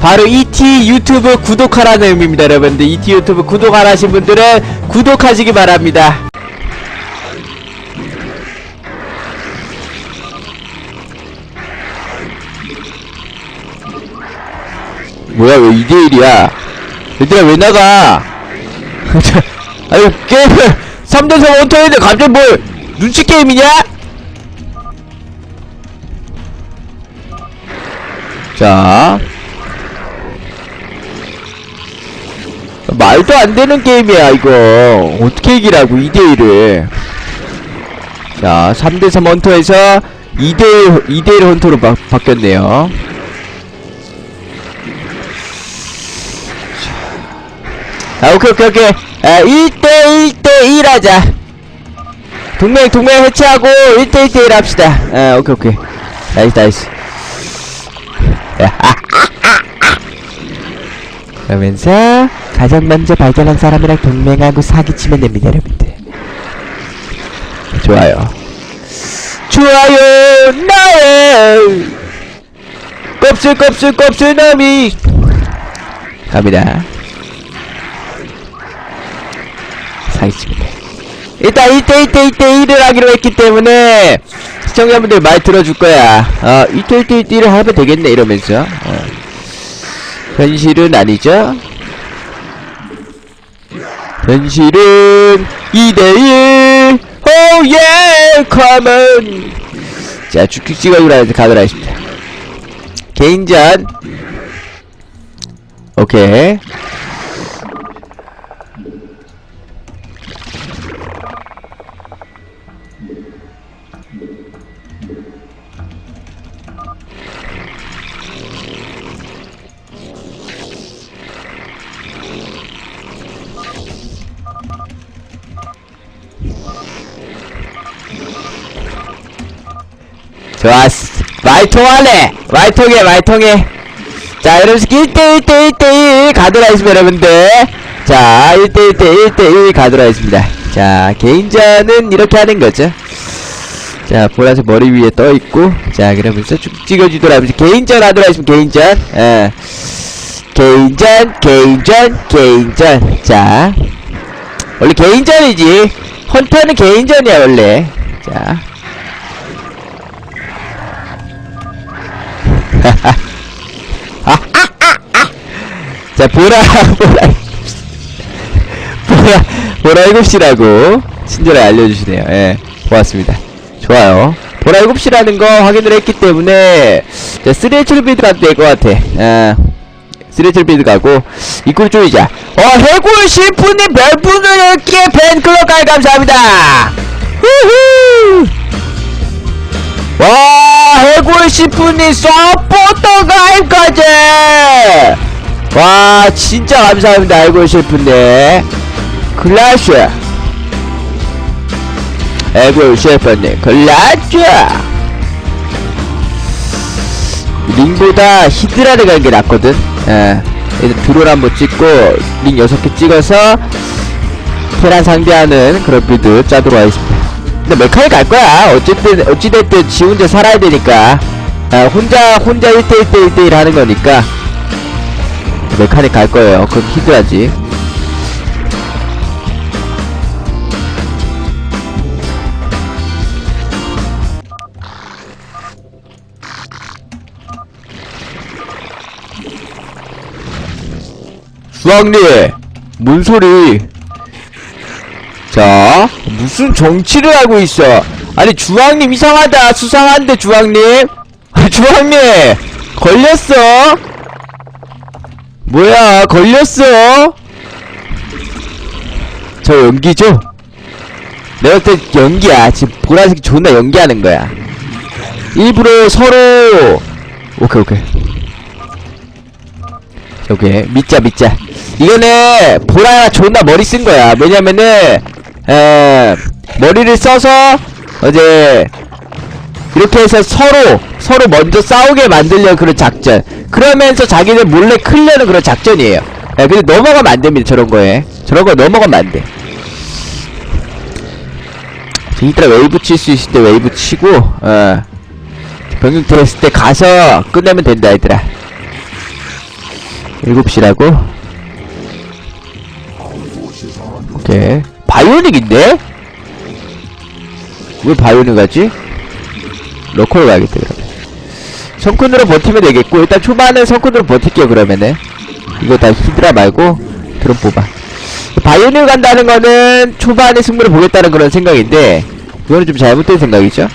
바로 ET 유튜브 구독하라는 의미입니다 여러분들. ET 유튜브 구독 안 하신 분들은 구독하시기 바랍니다. 뭐야 왜 2대1이야? 얘들아 왜 나가? 아유 게임을 3대3 원터인데 갑자기 뭘 눈치 게임이냐? 자. 말도 안 되는 게임이야 이거. 어떻게 이기라고 2대1을. 자 3대3 헌터에서 2대1 2대1 헌터로 바, 바뀌었네요. 자. 오케이 오케이 오케이. 아 1대 1대1 하자. 동맹 동맹 해체하고 1대 1대1 합시다. 아 오케이 오케이. 나이스 나이스 그러면서 가장 먼저 발견한 사람이랑 동맹하고 사기치면 됩니다 여러분들. 좋아요. 좋아요 나의 껍질 껍질 껍질 남이. 갑니다. 사기치면 돼. 일단 1대 1대 1대 1을 하기로 했기 때문에 시청자분들 말 들어줄 거야. 어 1대 1대 1대 1을 하면 되겠네 이러면서. 어. 현실은 아니죠? 현실은 2대1 오예 컴온. 자 쭉쭉 찍어주라 해서 가도록 하겠습니다. 개인전. 오케이 좋았어. 말 통하네. 말 통해 말 통해. 자 여러분 1대 1 대 1대 1 가도록 하겠습니다 여러분들. 자 1대 1 대 1대 1 가도록 하겠습니다. 자 개인전은 이렇게 하는 거죠. 자 보라색 머리 위에 떠 있고 자 그러면서 쭉 찍어주도록 하면서 개인전 하도록 하겠습니다 개인전. 예. 개인전 개인전 개인전. 자 원래 개인전이지. 헌터는 개인전이야 원래. 자 자 보라 보라. 보라 보라 7시라고 친절하게 알려주시네요. 예 고맙습니다. 좋아요. 보라 7시라는 거 확인을 했기 때문에 자 3H 빌드 가도 될 것 같아. 예 3H 빌드 가고 입구를 쪼이자. 어 해골 실프님 별풍을 이렇게 팬클럽까지 감사합니다. 후후 와 해골 시프님 서포터 가입까지! 와 진짜 감사합니다 해골 시프님 클라쉬 해골 시프님 클라쉬 링보다 히드라를 가는 게 낫거든. 예. 일단 드론 한번 찍고 링 6개 찍어서 테란 상대하는 그런 빌드 짜도록 하겠습니다 근데 메카닉 갈 거야. 어쨌든, 어찌됐든 지 혼자 살아야 되니까. 아, 혼자, 혼자 1대1대 1대1 하는 거니까. 메카닉 갈 거예요. 그건 히드라지. 수학님! 뭔 소리? 자, 무슨 정치를 하고 있어? 아니, 주황님 이상하다. 수상한데, 주황님? 주황님! 걸렸어? 뭐야, 걸렸어? 저 연기죠? 내가 볼때 연기야. 지금 보라색 존나 연기하는 거야. 일부러 서로, 오케이, 오케이. 오케이. 믿자, 믿자. 이거는, 보라가 존나 머리 쓴 거야. 왜냐면은, 에, 머리를 써서 어제 이렇게 해서 서로 서로 먼저 싸우게 만들려는 그런 작전. 그러면서 자기들 몰래 클려는 그런 작전이에요. 예, 근데 넘어가면 안 됩니다 저런 거에. 저런 거 넘어가면 안돼. 이따 웨이브 칠 수 있을 때 웨이브 치고 어 병력 들었을 때 가서 끝내면 된다 얘들아. 7시라고? 오케이. 바이오닉인데? 왜 바이오닉 가지? 로컬 가야겠다, 그러면. 성큰으로 버티면 되겠고, 일단 초반은 성큰으로 버틸게요, 그러면은. 이거 다 히드라 말고, 드론 뽑아. 바이오닉 간다는 거는 초반에 승부를 보겠다는 그런 생각인데, 그거는 좀 잘못된 생각이죠?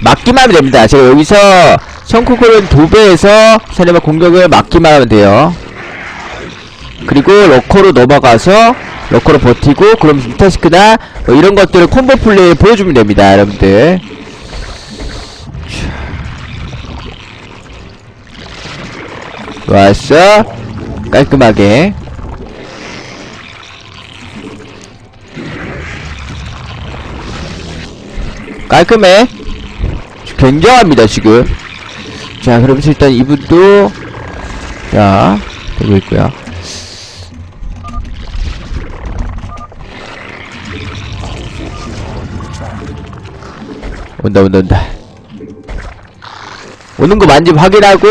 막기만 하면 됩니다. 제가 여기서 성쿠콜은 도배해서 상대방 공격을 막기만 하면 돼요. 그리고 러커로 넘어가서 러커로 버티고 그럼 뮤타스크나 뭐 이런 것들을 콤보 플레이 보여주면 됩니다. 여러분들. 좋았어. 깔끔하게. 깔끔해. 굉장합니다, 지금. 자, 그러면서 일단 이분도, 자, 되고 있고요 온다, 온다, 온다. 오는 거 만지 확인하고,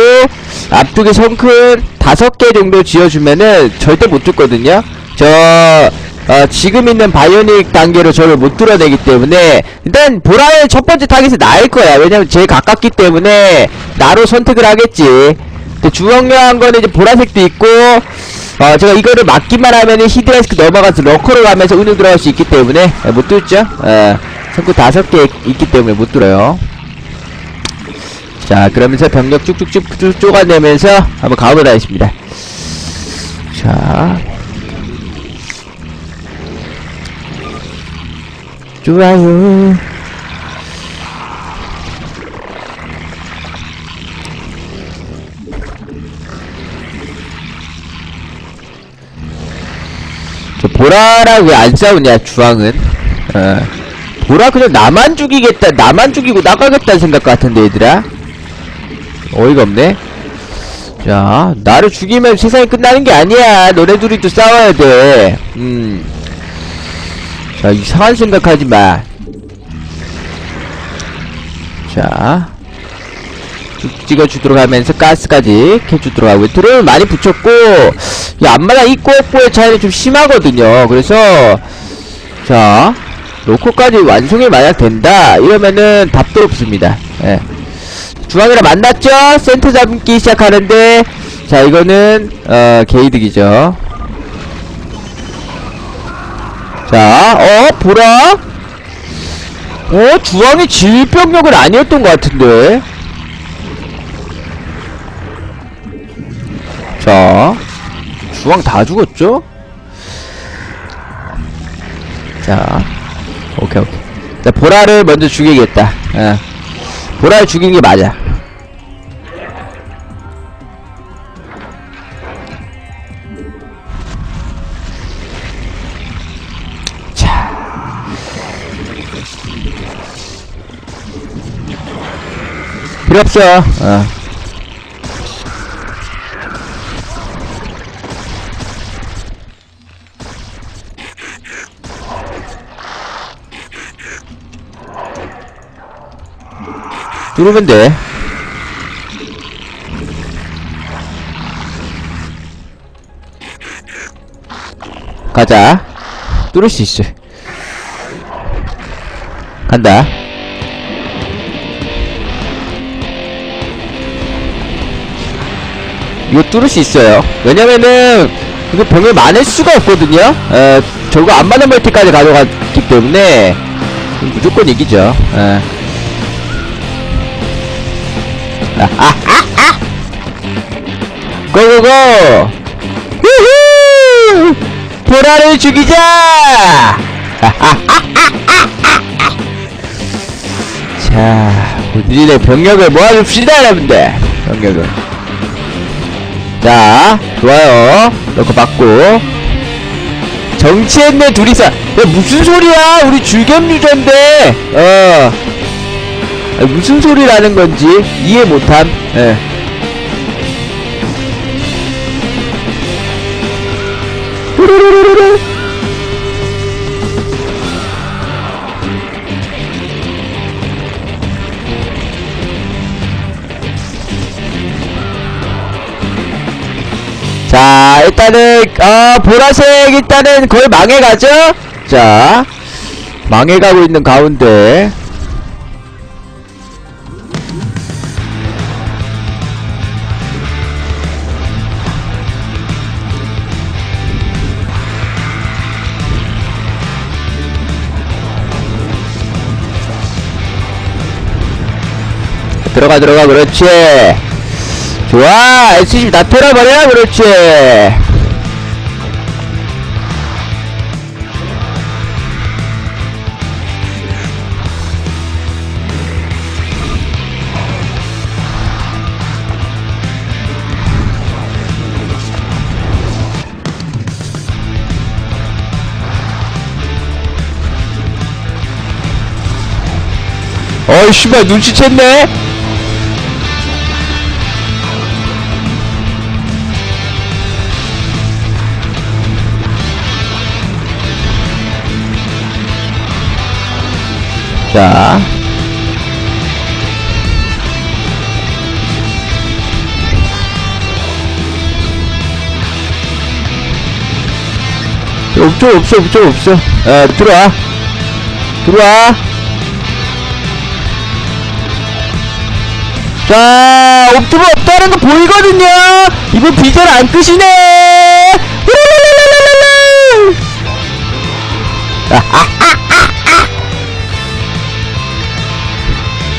앞쪽에 성큰 다섯 개 정도 지어주면은 절대 못 죽거든요? 저, 어, 지금 있는 바이오닉 단계로 저를 못 뚫어내기 때문에 일단 보라의 첫 번째 타겟이 나일 거야 왜냐면 제일 가깝기 때문에 나로 선택을 하겠지 근데 주황명한 거는 이제 보라색도 있고 어 제가 이거를 막기만 하면은 히드라스크 넘어가서 러커로 가면서 운영 들어갈 수 있기 때문에 예, 못 뚫죠 어 성구 다섯 개 있기 때문에 못 뚫어요 자 그러면서 병력 쭉쭉쭉 쭉 쪼가내면서 한번 가보도록 하겠습니다 자 좋아요. 저 보라랑 왜 안 싸우냐 주황은 어. 보라 그냥 나만 죽이겠다 나만 죽이고 나가겠다는 생각 같은데 얘들아. 어이가 없네. 자 나를 죽이면 세상이 끝나는 게 아니야. 너네 둘이 또 싸워야 돼음. 자, 이상한 생각하지 마. 자. 쭉 찍어주도록 하면서 가스까지 캐주도록 하고 드론을 많이 붙였고 이 앞마당 있고 없고의 차이는 좀 심하거든요. 그래서 자 로코까지 완성이 만약 된다 이러면은 답도 없습니다 예. 중앙이랑 만났죠 센터 잡기 시작하는데 자 이거는 어 게이득이죠 자, 어, 보라? 어, 주황이 질병력은 아니었던 것 같은데. 자, 주황 다 죽었죠? 자. 자, 보라를 먼저 죽이겠다. 예. 보라를 죽이는 게 맞아. 필요 없어. 어. 누르면 돼. 가자. 뚫을 수 있어. 간다. 이거 뚫을 수 있어요. 왜냐면은 이거 병을 많을 수가 없거든요. 에, 저거 안 맞는 멀티까지 가져갔기 때문에 무조건 이기죠. 에. 고고고! 후후! 보라를 죽이자! 자, 우리의 병력을 모아줍시다, 여러분들. 병력을. 자, 좋아요. 넣고 받고. 정치했네, 둘이서. 야, 무슨 소리야? 우리 줄겸 유저인데. 어. 아, 무슨 소리라는 건지 이해 못함. 예. 자 일단은 어 보라색 일단은 거의 망해가죠 자 망해가고 있는 가운데 들어가 들어가 그렇지. 좋아 SCP 다 털어버려 그렇지. 어이 씨발 눈치챘네 자. 없죠, 없어, 없죠, 없어. 어, 들어와. 들어와. 자, 옵트브 없다는 거 보이거든요? 이분 비전 안 끄시네!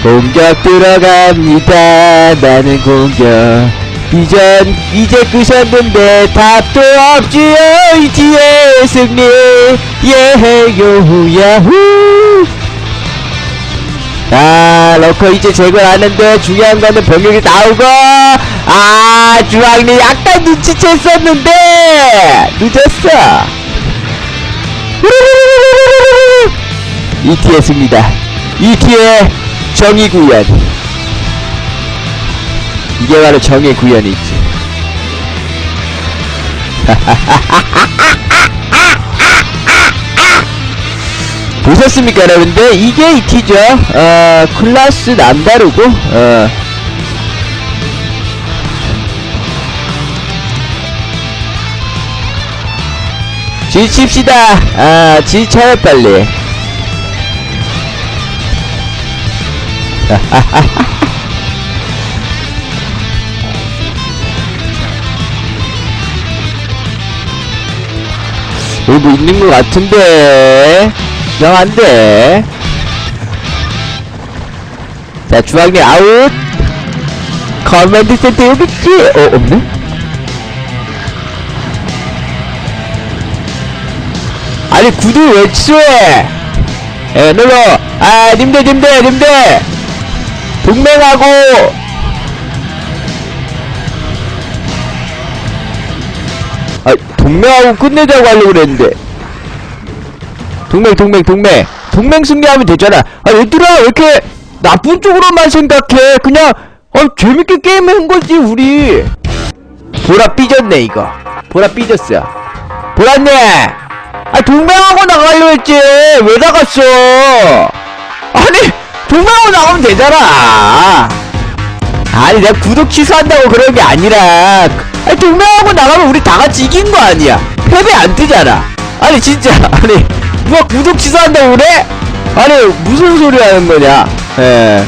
공격 들어갑니다. 나는 공격. 비전 이제 끄셨는데 답도 없지요. 이지의 승리. 예요 야후. 아, 러커 이제 제거하는데 중요한 거는 병력이 나오고 아, 주황리 약간 눈치챘었는데 늦었어. ET의 승리다. ET의 정의 구현. 이게 바로 정의 구현이 있지. 보셨습니까 여러분들? 이게 이티죠? 어 클라스 남다르고 어. 지칩시다. 아 지쳐요 빨리 여기 뭐 있는 것 같은데. 이상한데 자 주황님 아웃. 커맨드 센터 여기 있지? 어 없네? 아니 구두 왜 취소해? 에 눌러. 아 님들 님들 님들 동맹하고 아 동맹하고 끝내자고 하려고 그랬는데. 동맹 동맹 동맹. 동맹 승리하면 되잖아. 아 얘들아 왜 이렇게 나쁜 쪽으로만 생각해? 그냥 어 재밌게 게임한 거지 우리. 보라 삐졌네 이거. 보라 삐졌어 보라님 아 동맹하고 나가려 했지. 왜 나갔어? 아니 동맹하고 나가면 되잖아. 아니 내가 구독 취소한다고 그런 게 아니라. 아니 동맹하고 나가면 우리 다 같이 이긴 거 아니야. 패배 안 뜨잖아. 아니 진짜. 아니 누가 구독 취소한다고 그래? 아니 무슨 소리 하는 거냐. 예